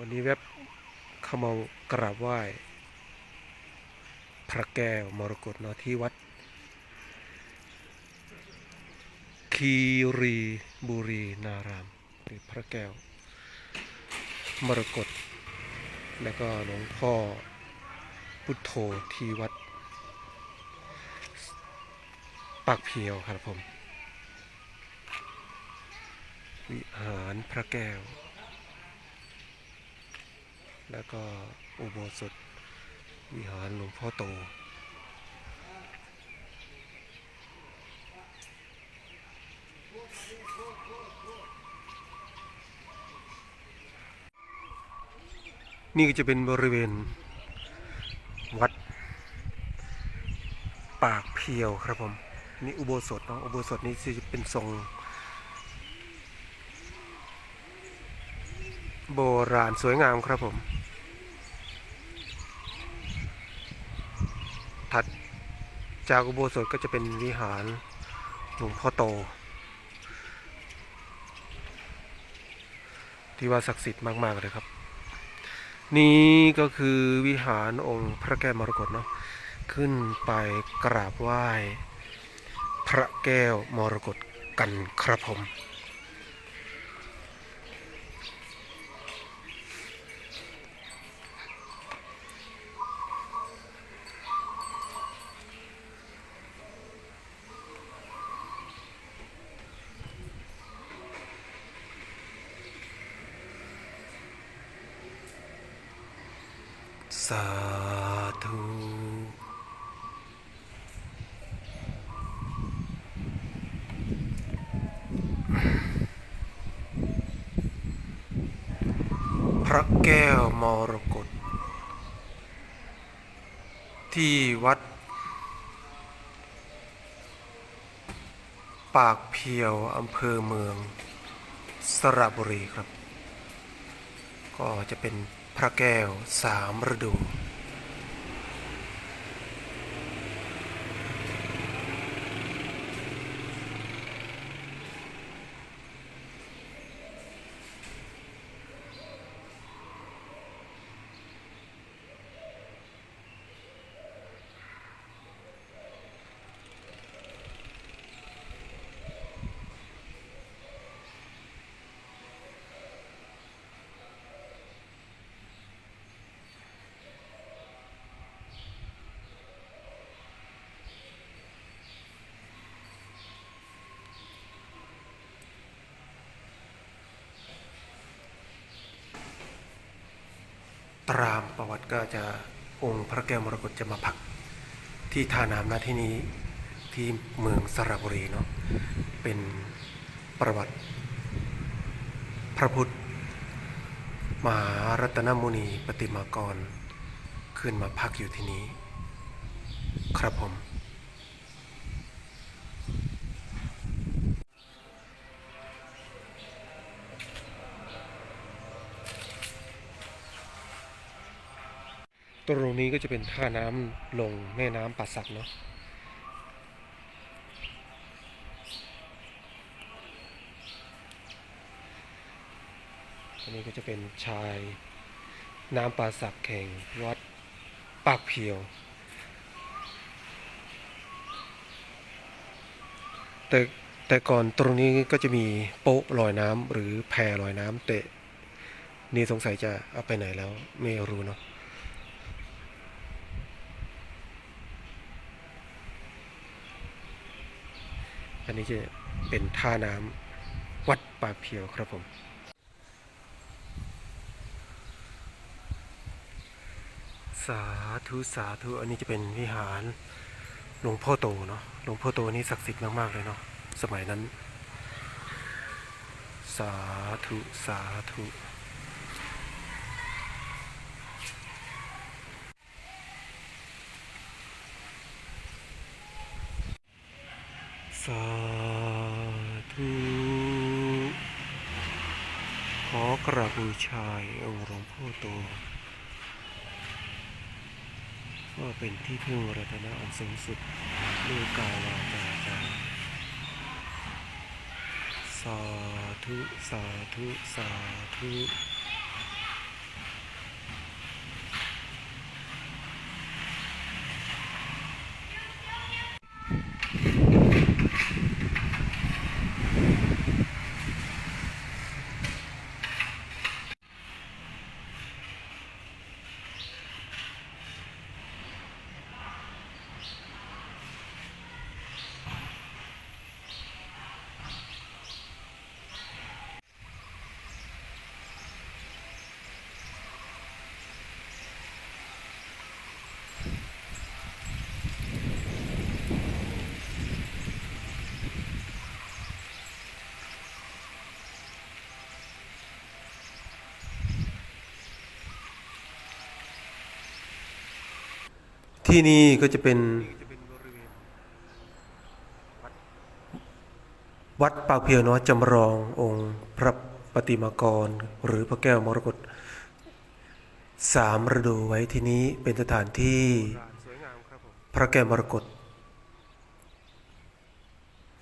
วันนี้เว็บเข้ามากราบไหว้พระแก้วมรกตเนาะที่วัด คีรีบุรีนารามหรือพระแก้ว มรกตแล้วก็หลวงพ่อพุทโธที่วัด ปากเพียวครับผม วิหารพระแก้ว แล้วก็อุโบสถวิหารหลวงพ่อโต นี่ก็จะเป็นบริเวณวัดปากเพียวครับผมนี่อุโบสถเนาะอุโบสถนี้จะเป็นทรงโบราณสวยงามครับผม ถัด จากอุโบสถก็จะเป็นวิหารหลวงพ่อโต ที่ว่าศักดิ์สิทธิ์มาก ๆ เลยครับ นี่ก็คือวิหารองค์พระแก้วมรกตเนาะขึ้นไปกราบไหว้ พระแก้วมรกตกันครับผม สาธุพระแก้วมรกตที่วัด ปากเพียวอำเภอเมือง สระบุรีครับ ก็จะเป็น พระแก้วสามฤดู ตรามประวัติก็จะองค์พระแก้วมรกตจะมาพัก ที่ท่าน้ำนาที่นี้ที่เมืองสระบุรีเนาะเป็นประวัติ พระพุทธมหารัตนมุนีปฏิมากร ขึ้นมาพักอยู่ที่นี้ ครับผม ตรงนี้ก็จะเป็นท่าน้ำลงแม่น้ำป่าสักเนาะอันนี้ก็จะเป็นชายน้ำป่าสักแข่งวัดปากเพียว แต่แต่ก่อนตรงนี้ก็จะมีโป๊ะลอยน้ำหรือแพลอยน้ำแต่นี่สงสัยจะเอาไปไหนแล้วไม่รู้เนาะ อันนี้จะเป็นท่าน้ำวัดปาเพียวครับผมสาธุสาธุอันนี้จะเป็นวิหารหลวงพ่อโตเนาะหลวงพ่อโตนี่ศักดิ์สิทธิ์มาก ๆ เลยเนาะสมัยนั้น สาธุ สาธุ บูชาองค์หลวงพ่อโตว่าเป็นที่พึ่งรัตนะอันสูงสุดด้วยกายวาจาใจสาธุ สาธุ สาธุ ที่นี่ก็จะเป็นวัดปากเพียวน้อยจำลององค์พระปฏิมากร หรือพระแก้วมรกตสามฤดูไว้ที่นี้เป็นสถานที่พระแก้วมรกต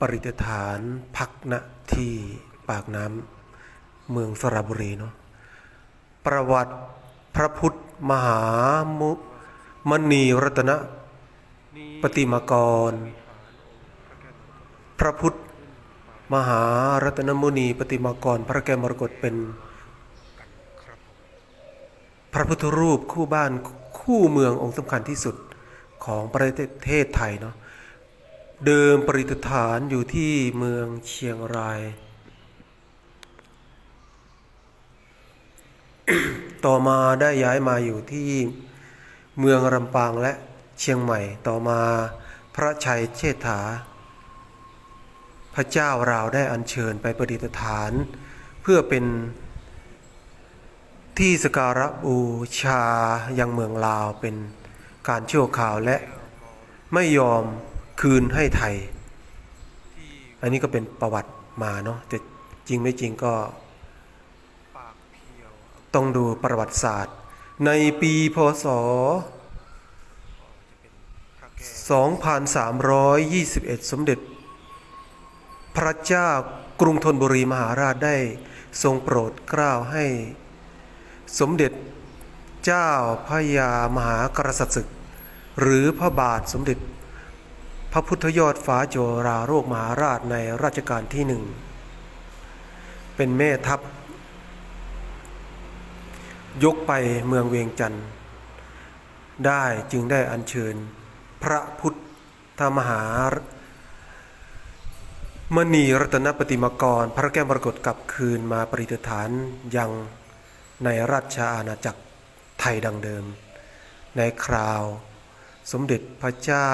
ปริตฐานพักณที่ปากน้ำเมืองสระบุรีเนาะประวัติพระพุทธมหามุ มณีรัตนปฏิมากร พระพุทธ มหารัตนมุนีปฏิมากร พระแก้มรกตเป็น พระพุทธรูปคู่บ้านคู่เมืององค์สำคัญที่สุดของประเทศไทยเนาะเดิมประดิฐานอยู่ที่เมืองเชียงราย ต่อมาได้ย้ายมาอยู่ที่ เมืองลำปางและเชียงใหม่ต่อมาพระชัยเชษฐา พระเจ้าราวได้อัญเชิญไปประดิษฐาน เพื่อเป็นที่สการะบูชายังเมืองลาวเป็นการชั่วคราวและไม่ยอมคืนให้ไทย อันนี้ก็เป็นประวัติมาเนาะแต่จริงไม่จริงก็ต้องดูประวัติศาสตร์ ในปีพศ 2321 สมเด็จ พระเจ้ากรุงธนบุรีมหาราชได้ทรงโปรดเกล้าให้ สมเด็จเจ้าพระยามหากษัตริย์ศึก หรือพระบาทสมเด็จ พระพุทธยอดฟ้าโจราโรคมหาราชในรัชกาลที่หนึ่ง เป็นแม่ทัพ ยกไปเมืองเวียงจันทร์ได้จึงได้อัญเชิญพระพุทธมหามณีรัตนปฏิมากร พระแก้วมรกตกลับคืนมาประดิษฐานยังในราชอาณาจักรไทยดังเดิม ในคราวสมเด็จพระเจ้า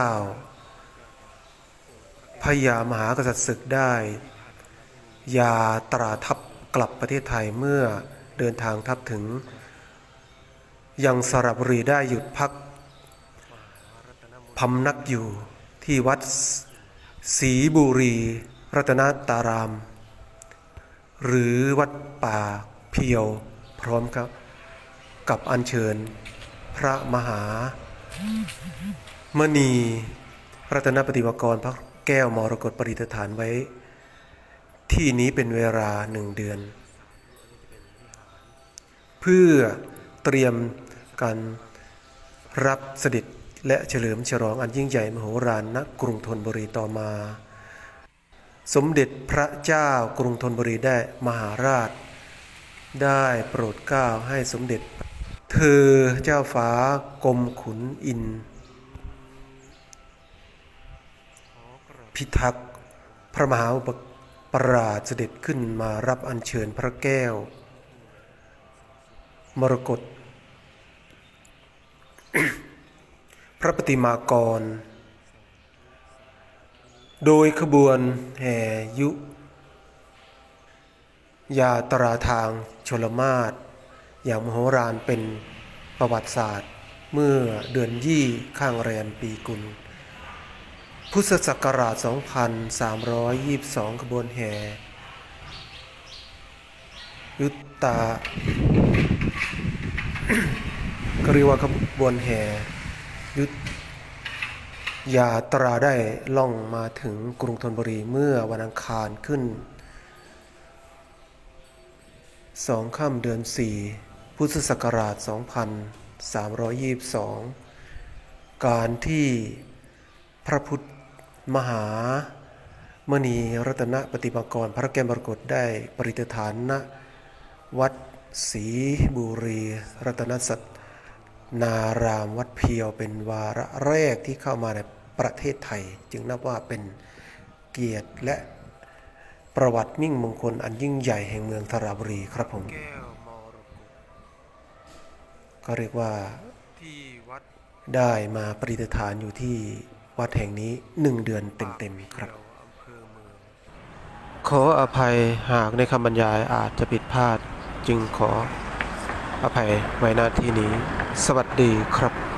พระยามหากษัตริย์ศึกได้ ยาตราทัพกลับประเทศไทยเมื่อเดินทางทัพถึง ยังสระบุรีได้หยุดพักพำนักอยู่ที่วัดศรีบุรี รัตนตาราม หรือวัดป่าเพียว พร้อมกับกับอัญเชิญ พระมหามณีรัตนปฏิมากรพระแก้วมรกตประดิษฐานไว้ ที่นี้เป็นเวลาหนึ่งเดือน เพื่อเตรียม การรับเสด็จและเฉลิมฉลองอันยิ่งใหญ่มโหฬารณกรุงธนบุรีต่อมา สมเด็จพระเจ้ากรุงธนบุรีได้มหาราช ได้โปรดเกล้าให้สมเด็จ เธอเจ้าฟ้ากรมขุนอิน พิทักษ์พระมหาอุปราชเสด็จขึ้นมารับอัญเชิญพระแก้ว มรกต พระปฏิมากร โดยขบวนแห่ยุ ยาตราทางชลมาศอย่างมโหฬารเป็นประวัติศาสตร์ เมื่อเดือนยี่ข้างแรมปีกุล พุทธศักราช 2322ขบวนแห่ยุตตา ก็เรียกว่าขบวนแห่ยุทธยาตราได้ล่องมาถึงกรุงธนบุรีเมื่อวันอังคารขึ้นสองค่ำเดือนสี่พุทธศักราช 2322 การที่พระพุทธมหามณีรัตนปฏิมากร พระแก้วมรกตได้ปริตฐานณวัดศรีบุรี รัตนสัต นารามวัดเพียวเป็นวาระแรกที่เข้ามาในประเทศไทย จึงนับว่าเป็นเกียรติและประวัติมิ่งมงคลอันยิ่งใหญ่แห่งเมืองสระบุรีครับผมก็เรียกว่าได้มาปฏิฐานอยู่ที่วัดแห่งนี้หนึ่งเดือนเต็มๆครับ ขออภัยหากในคำบรรยายอาจจะผิดพลาด จึงขออภัยไว้หน้าที่นี้ สวัสดีครับ